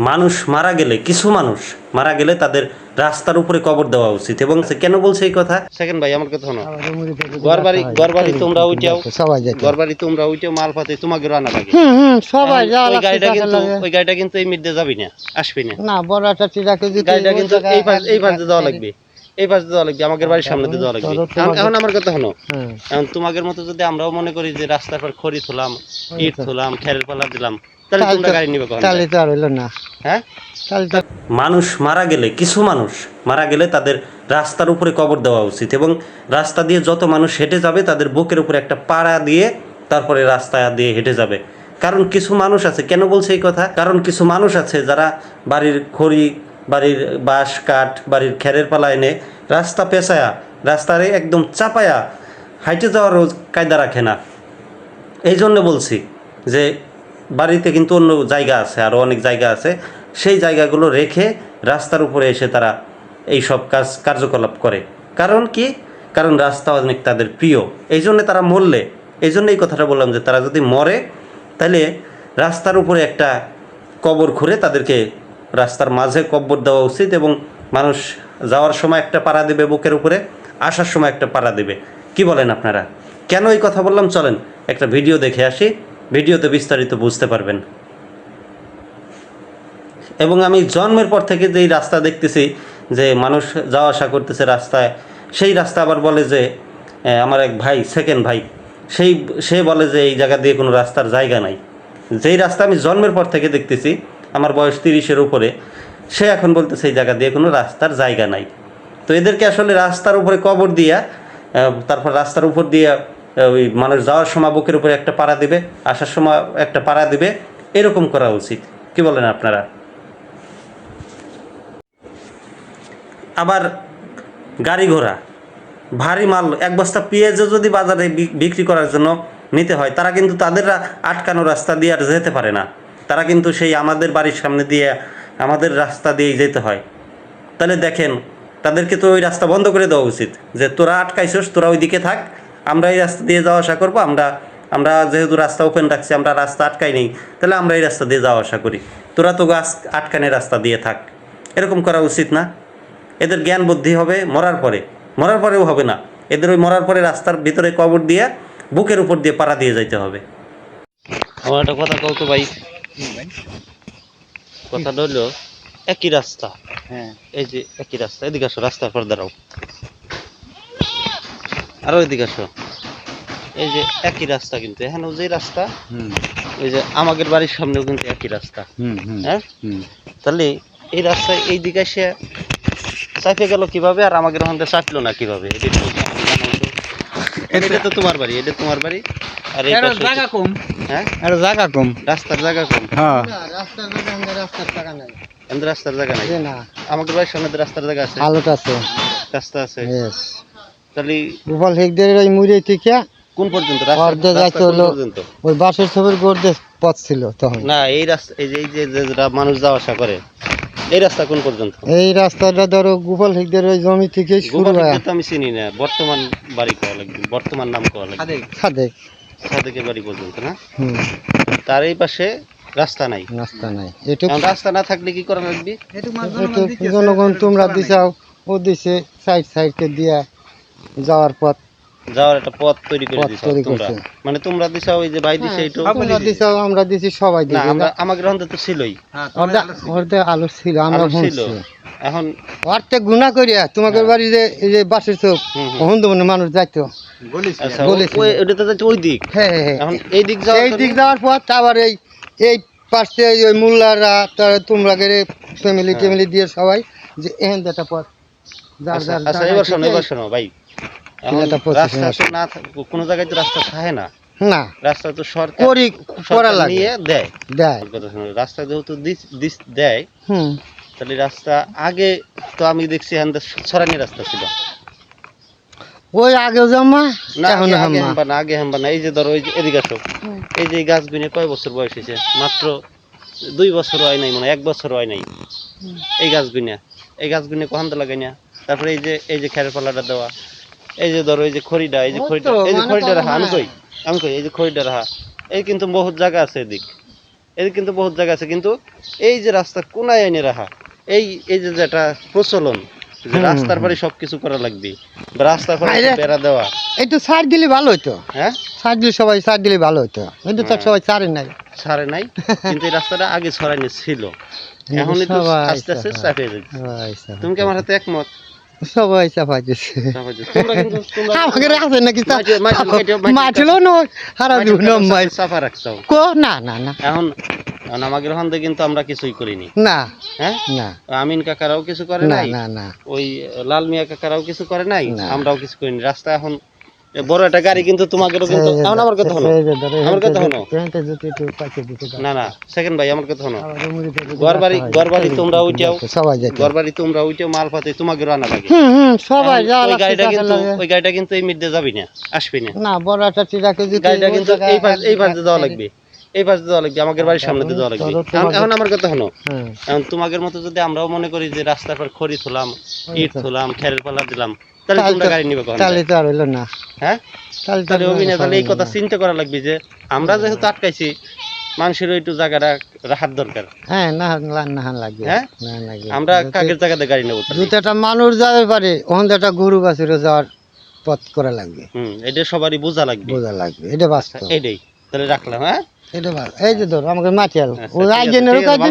মানুষ মারা গেলে কিছু মানুষ মারা গেলে তাদের রাস্তার উপরে কবর দেওয়া উচিত। এবং সে কেন বলছে এই কথা? সেকেন্ড ভাই আমার কথা শোনো। ঘর বাড়ি ঘর বাড়ি তোমরা উঠাও। সবাই যেত। ঘর বাড়ি তোমরা উঠাও মাল পাতে তোমাকে রান্না লাগে হুম হুম সবাই এখন যা ওই গাড়িটা কিন্তু ওই গাড়িটা কিন্তু এই মিডে যাবি না আসবি না। না বড় একটা টিরাকে দিতে গাড়িটা কিন্তু এই পাশ এই পাশে দেওয়া লাগবে। এই পাশে দেওয়া লাগবে আমাদের বাড়ির সামনে দিয়ে দেওয়া লাগবে। এখন- আমার কথা শোনো। হুম, এখন তোমাদের মতো যদি আমরাও মনে করি যে রাস্তার পর খড়ি তুলাম ইট তুলাম খেরের পালা দিলাম তাহলে তোমরা গাড়ি নিবে কখন তাহলে তো আর হইল না। হ্যাঁ? মানুষ মারা গেলে কিছু মানুষ মারা গেলে তাদের রাস্তার উপরে কবর দেওয়া উচিত এবং রাস্তা দিয়ে যত মানুষ হেঁটে যাবে তাদের বুকের উপরে একটা পাড়া দিয়ে তারপরে রাস্তা দিয়ে হেঁটে যাবে। কারণ কিছু মানুষ আছে কেন বলছে এই কথা? কারণ কিছু মানুষ আছে যারা বাড়ির খড়ি বাড়ির বাঁশ কাঠ বাড়ির খেরের পালা এনে রাস্তা পেঁচায়া রাস্তারে একদম চাপায়া হাইটে যাওয়ার রোজ কায়দা রাখে না। এই জন্য বলছি যে বাড়িতে কিন্তু অন্য জায়গা আছে আরও অনেক জায়গা আছে। সেই জায়গাগুলো রেখে রাস্তার উপরে এসে তারা এই সব কাজ, কার্যকলাপ করে। কারণ কি? কারণ রাস্তা অনেক তাদের প্রিয়। এই জন্যে তারা মরলে। এই জন্য এই কথাটা বললাম যে তারা যদি মরে, তাহলে রাস্তার উপরে একটা কবর খুঁড়ে তাদেরকে রাস্তার মাঝে কবর দেওয়া উচিত এবং মানুষ যাওয়ার সময় একটা পাড়া দেবে বুকের উপরে, আসার সময় একটা পাড়া দেবে। কি বলেন আপনারা? কেন এই কথা বললাম? চলেন, একটা ভিডিও দেখে আসি। ভিডিওতে বিস্তারিত বুঝতে পারবেন। এবং আমি জন্মের পর থেকে যেই রাস্তা দেখতেছি, যে মানুষ যাওয়া আসা করতেছে রাস্তায়, সেই রাস্তা আবার বলে যে আমার এক ভাই সেকেন্ড ভাই, সেই, সে বলে যে, এই জায়গা দিয়ে কোনো রাস্তার জায়গা নাই। যেই রাস্তা আমি জন্মের পর থেকে দেখতেছি, আমার বয়স তিরিশের উপরে, সে এখন বলতেছে এই জায়গা দিয়ে কোনো রাস্তার জায়গা নাই। তো এদেরকে আসলে রাস্তার উপরে কবর দিয়া তারপর রাস্তার উপর দিয়ে ওই মানুষ যাওয়ার সময় বুকের উপরে একটা পাড়া দিবে, আসার সময় একটা পাড়া দিবে, এরকম করা উচিত। কি বলেন আপনারা? আবার গাড়ি ঘোড়া, ভারী মাল, এক বস্তা পেঁয়াজও যদি বাজারে বিক্রি করার জন্য নিতে হয়, তারা কিন্তু তাদের আটকানো রাস্তা দিয়ে আর যেতে পারে না। তারা কিন্তু সেই আমাদের বাড়ির সামনে দিয়ে, আমাদের রাস্তা দিয়েই যেতে হয়। তাহলে দেখেন, তাদেরকে তো ওই রাস্তা বন্ধ করে দেওয়া উচিত, যে তোরা আটকাইছস, তোরা ওইদিকে থাক, আমরা এই রাস্তা দিয়ে যাওয়া আসা করব, আমরা আমরা যেহেতু রাস্তা ওপেন রাখছি, আমরা রাস্তা আটকাই নেই, তাহলে আমরা এই রাস্তা দিয়ে যাওয়া আসা করি। তোরা তো গাছ আটকানে রাস্তা দিয়ে থাক। এরকম করা উচিত না? এদের জ্ঞান বুদ্ধি হবে মরার পরে। মরার পরেও হবে না। এদের ওই মরার পরে রাস্তার ভিতরে কবর দিয়ে বুকের উপর দিয়ে পাড়া দিয়ে যাইতে হবে। আমার একটা কথা কও তো ভাই। কথাটা হলো একই রাস্তা। হ্যাঁ। এই যে একই রাস্তা এদিকে আসো রাস্তার পর দাঁড়াও। আরও এদিকে আসো। এই যে একই রাস্তা কিন্তু এখানে যে রাস্তা ওই যে আমাদের বাড়ির সামনেও কিন্তু একই রাস্তা। হুম হুম। হ্যাঁ? তাহলে এই রাস্তায় এই দিকে এসে চাপে গেল কীভাবে আর আমাকে ওখান থেকে চাপলো না কীভাবে? এটা তো। তোমার বাড়ি এটা তোমার বাড়ি। আর এই পাশে কম হ্যাঁ? আর জায়গা কম রাস্তার জায়গা কম হ্যাঁ। রাস্তার জায়গা আমাদের রাস্তার টাকা নাই। আমাদের রাস্তার জায়গা নাই? না। আমাদের বাড়ির সামনে রাস্তার জায়গা আছে। আলোটা আছে। রাস্তা আছে। তাহলে গোপাল হেকদের ওই মুড়ি থেকে কোন পর্যন্ত? রাস্তা যাইতে হলো- ওই বাসের ছবির পথ ছিল তখন। না এই রাস্তা এই যে এই যে যে মানুষ যাওয়া আসা করে এই রাস্তা কোন পর্যন্ত? এই রাস্তাটা ধরো গোপাল হেকদের ওই জমি থেকে শুরু হয়। তো আমি চিনি না। বর্তমান বাড়ি কোয়া লাগবে। বর্তমান নাম কোয়া লাগবে। সাদেক। সাদেকের বাড়ি পর্যন্ত না? হুম। তার এই পাশে রাস্তা নাই। রাস্তা নাই। এটুকু রাস্তা না থাকলে কি করা লাগবে? জনগণ তোমরা দিছাও। ও দিছে সাইড সাইডকে দিয়া যাওয়ার পথ। যাওয়ার একটা পথ তৈরি করে দিছো তোমরা? মানে তোমরা দিছো ওই যে ভাই দিছে এইটু তোমরা দিছাও আমরা দিছি। সবাই দিছি। আমরা আমাদের অন্তত তো ছিলই। ওরদে ওরদে আলো ছিল। আমরা ছিল। এখন অর্ধে গুণা করিয়া তোমাদের বাড়ি যে এই যে বাসের চোখ হুম, হুম। মানুষ যাইতো। আচ্ছা ওই ওটা তো যাচ্ছে ওই দিক। হ্যাঁ হ্যাঁ হ্যাঁ। এখন এই দিক যাওয়ার এই দিক যাওয়ার পর আবার এই এই পাশে ওই মোল্লারা তার তোমরা গেলে ফ্যামিলি ট্যামিলি দিয়ে সবাই যে এহেন পথ। আচ্ছা আচ্ছা এবার শোনো থেকে- এবার শোনো ভাই। রাস্তা না কোনো জায়গায় তো রাস্তা থাকে না। না। রাস্তা তো সরকার করি করা লাগে। নিয়ে দেয়। দেয়। আমার কথা শোনো, রাস্তা যেহেতু দিস- দিস- দেয় হুম। তাহলে রাস্তা আগে তো আমি দেখছি এখান সরানি রাস্তা ছিল। ওই আগেও জমা না এখন আগে- আগে হাম্মা হাম্বা না আগে হাম্বা না। এই যে ধরো এই যে এদিকে আসো। এই যে গাছ বিনে কয় বছর বয়স হয়েছে? মাত্র দুই বছর হয় নাই মানে এক বছর হয় নাই। এই গাছ বিনে এই গাছ বিনে কখন তো লাগাই না তারপরে এই যে এই যে খেরের পালাটা দেওয়া। এই যে ধরো এই যে খড়িটা এই যে খড়িটা এই যে মানে খড়িটা রাখা আমি কই? আমি কই এই যে খড়িটা রাখা এই কিন্তু বহুত জায়গা আছে এদিক। এই কিন্তু বহুত জায়গা আছে কিন্তু এই যে রাস্তার কোনায় এনে রাখা এই এই যে যেটা প্রচলন যে রাস্তার। পরে সবকিছু করা লাগবে রাস্তার পরে বেড়া দেওয়া। একটু সার দিলে ভালো হতো হ্যাঁ? সার দিলে সবাই সার দিলে ভালো হতো কিন্তু তো হ্যাঁ। সবাই সারে নাই। ছাড়ে নাই কিন্তু এই রাস্তাটা আগে ছড়াইনি ছিল। এখন একটু আস্তে আস্তে চাপিয়ে যাচ্ছে তুমি কি আমার হাতে একমত? সবাই চাপাই তোমরা আমাকে আছে নাকি হারা জীবন চাপা রাখছো কো না না না। এখন আমাদের থেকে কিন্তু আমরা কিছুই করিনি। না। হ্যাঁ? না। আমিন কাকারাও কিছু করে নাই। না না। ওই লাল মিয়া কাকারাও কিছু করে নাই। না। আমরাও কিছু করিনি। রাস্তা এখন বড় একটা গাড়ি কিন্তু তোমাদেরও কিন্তু এখন আমার কথা হলো আমার কথা হলো। না না সেকেন্ড ভাই আমার কথা হলো ঘর বাড়ি- ঘর বাড়ি তোমরা উঠাও। সবাই যেত ঘর বাড়ি তোমরা ওইটাও মাল পাতে তোমাকে আনা লাগে। হুম হুম সবাই এখন যা ওই গাড়িটা কিন্তু ওই গাড়িটা কিন্তু এই মিডে যাবি না আসবি না। না বড় একটা চিরাকে যদি গাড়িটা কিন্তু এই পাশ এই পাশে যাওয়া লাগবে। এই পাশে দেওয়া লাগবে আমাদের বাড়ির সামনে দিয়ে দেওয়া লাগবে। এখন- আমার কথা হলো হুম, এখন তোমাদের মতো যদি আমরাও মনে করি যে রাস্তার পর খড়ি তুলাম ইট তুলাম খেরের পালা দিলাম তাহলে তোমরা গাড়ি নিবে কখন? তাহলে তো আর হইল না। হ্যাঁ? তাহলে তাহলে অভিনয় তাহলে এই কথা চিন্তা করা লাগবে যে আমরা যেহেতু আটকাইছি মানুষের একটু জায়গাটা রাখার দরকার। হ্যাঁ না না লাগবে হ্যাঁ? না লাগবে আমরা কাকের জায়গাতে গাড়ি নেব মানুষ যাবে পারে ওখান একটা গরু বাছুরে যাওয়ার পথ করা লাগবে। হুম এটা সবারই বোঝা লাগবে। বোঝা লাগবে এটা বাস্তব। এটাই তাহলে রাখলাম হ্যাঁ? এটা। এই যে ধর আমাকে মাটি আলো। আছে, কাজ না